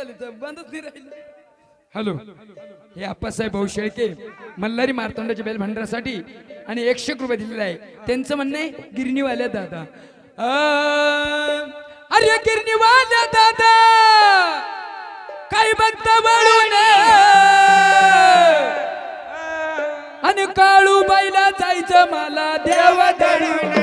झाली तर बंदच नाही राहिली. हॅलो. हे आप्पासाहेब भाऊ शेळके मल्हारी मारतोंडाच्या बेल भंडारासाठी आणि एकशे रुपये दिलेला आहे. त्यांचं म्हणणं आहे गिरणीवाल्या दादा. अरे गिरणीवाल्या दादा! काय बघता वळून आणि काळू बाईला जायचं मला देव दळून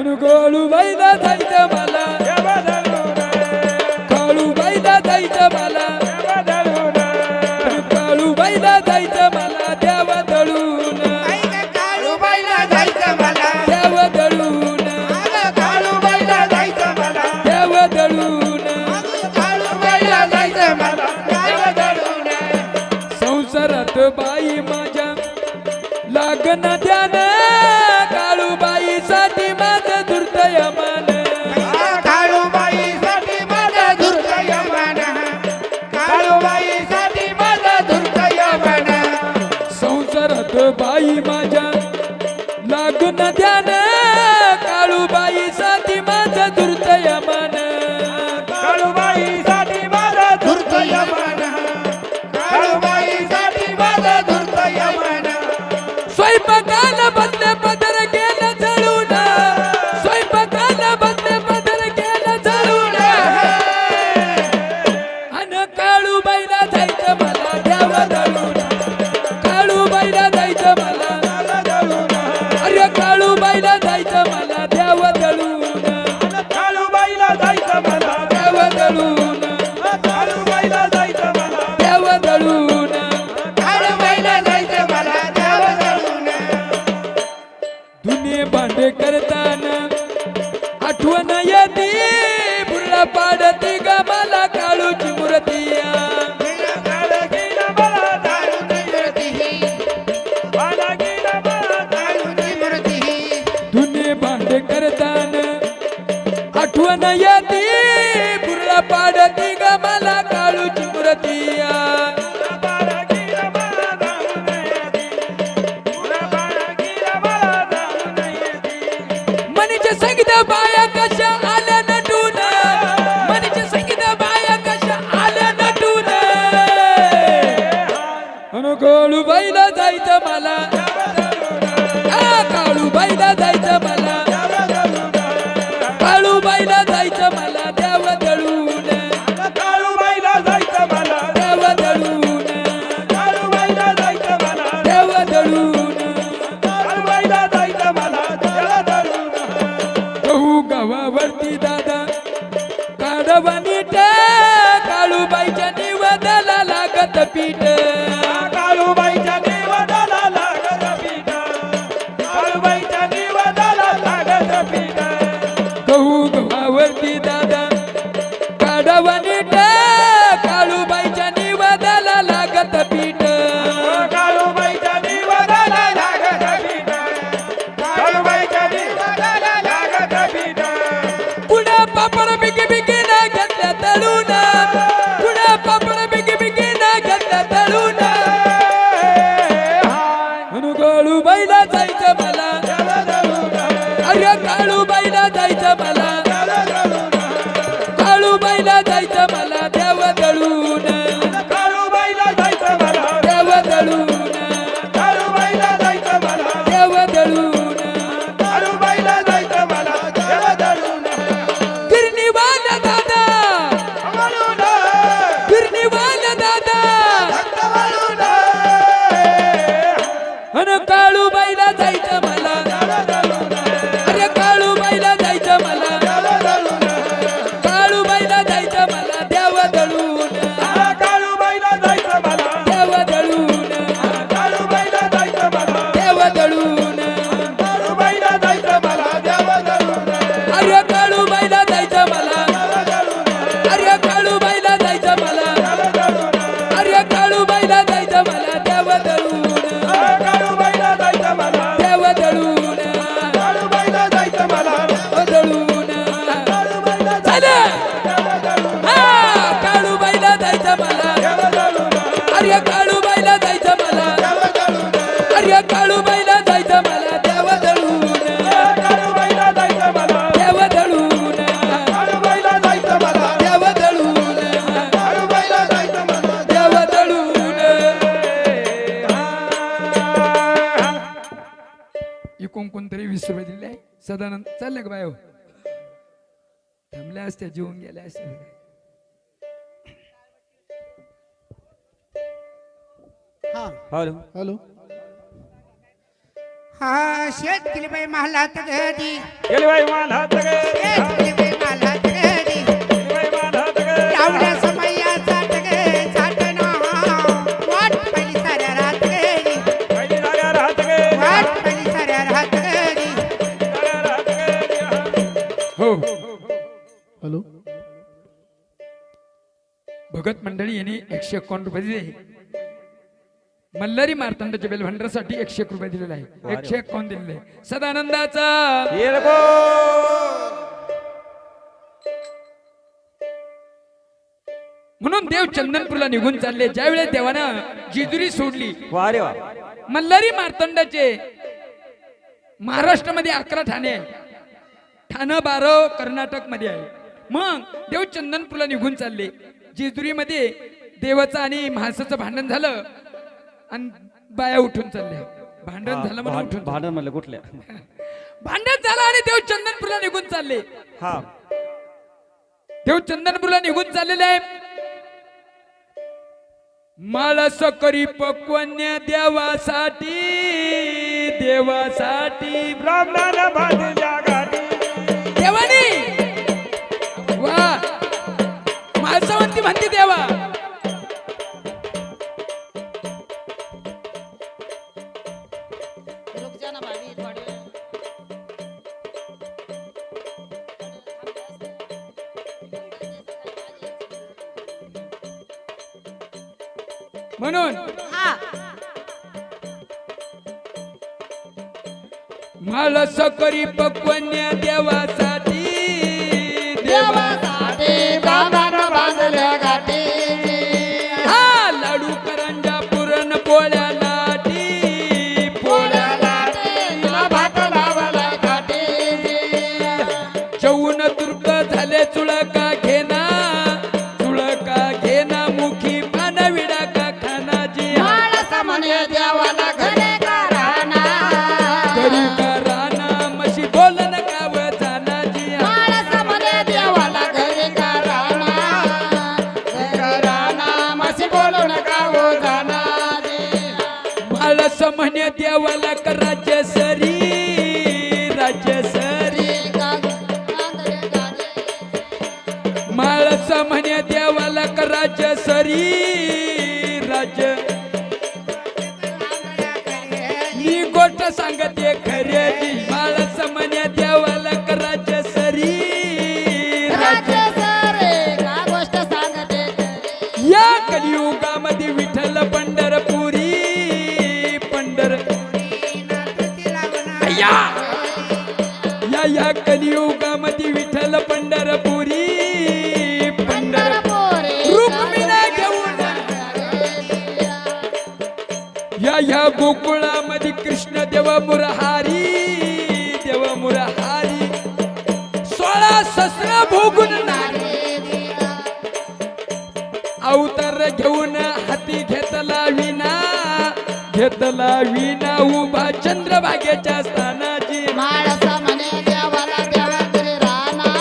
आणि काळू बाईला जायचं मला. काळू बाईला जायचं मला. काळू बाईला जायचं मला देव दळून. देव दळून. देव दळून. संसारात बाई माझ्या लागना ध्यान ध्यान para गहू गव्हावरती दादा. काढवा नीट काळूबाईच्या निवदाला लागत पीठ. काळूबाईच्या निवादाला लागत पीठ. काळूबाईच्या निवादाला लागत पीठ. गहू गव्हावरती दादा. काढवा नीट मला कोणतरी वीस रुपये दिले. सदानंद चालले का बाय हो? थांबल्या असत्या जेवून गेल्या असत्या. हॅलो. हॅलो. हा शेत केली बाई महालात गदी गेली बाई गे शेत केली बाई गे लावल्या समया साठ गे साठ ना वाट पहिली साऱ्या रात वाट पहिली साऱ्या रात गे हो. हॅलो. भगत मंडळी यांनी एकशे एकावन्न रुपये दिले. मल्हारी मार्तंडाच्या बेल भांडरासाठी एकशे एक रुपये दिलेला आहे. एकशे एकावन्न दिलेले आहे? सदानंदाचा. म्हणून देव चंदनपूरला निघून चालले. ज्यावेळेस देवानं जिजुरी सोडली वा रे वा. मल्हारी मार्तंडाचे महाराष्ट्रामध्ये अकरा ठाणे आहे ठाणं बारव कर्नाटकमध्ये आहे. मग देव चंदनपूरला निघून चालले. जेजुरीमध्ये देवाचं आणि म्हासाचं भांडण झालं. आणि बाया उठून चालल्या. भांडण झालं म्हणून उठून भांडण म्हणलं कुठल्या भांडण झालं आणि देव चंदनपूरला निघून चालले. हा. देव चंदनपूरला निघून चाललेले आहे माळस करी पक्वन्य देवासाठी देवासाठी ब्राह्मणाला बांधल्या गाठी देवानी! म्हणून. हा. माळस करी पक्वन्य देवासाठी देवाला कराचे राज्य सरी राज्य सरी. माळस म्हणे देवाला का राज्य सरी. बदला विना उभा चंद्रभागेच्या स्थानाची. माळसा म्हणे देवाला देवा तरी राणा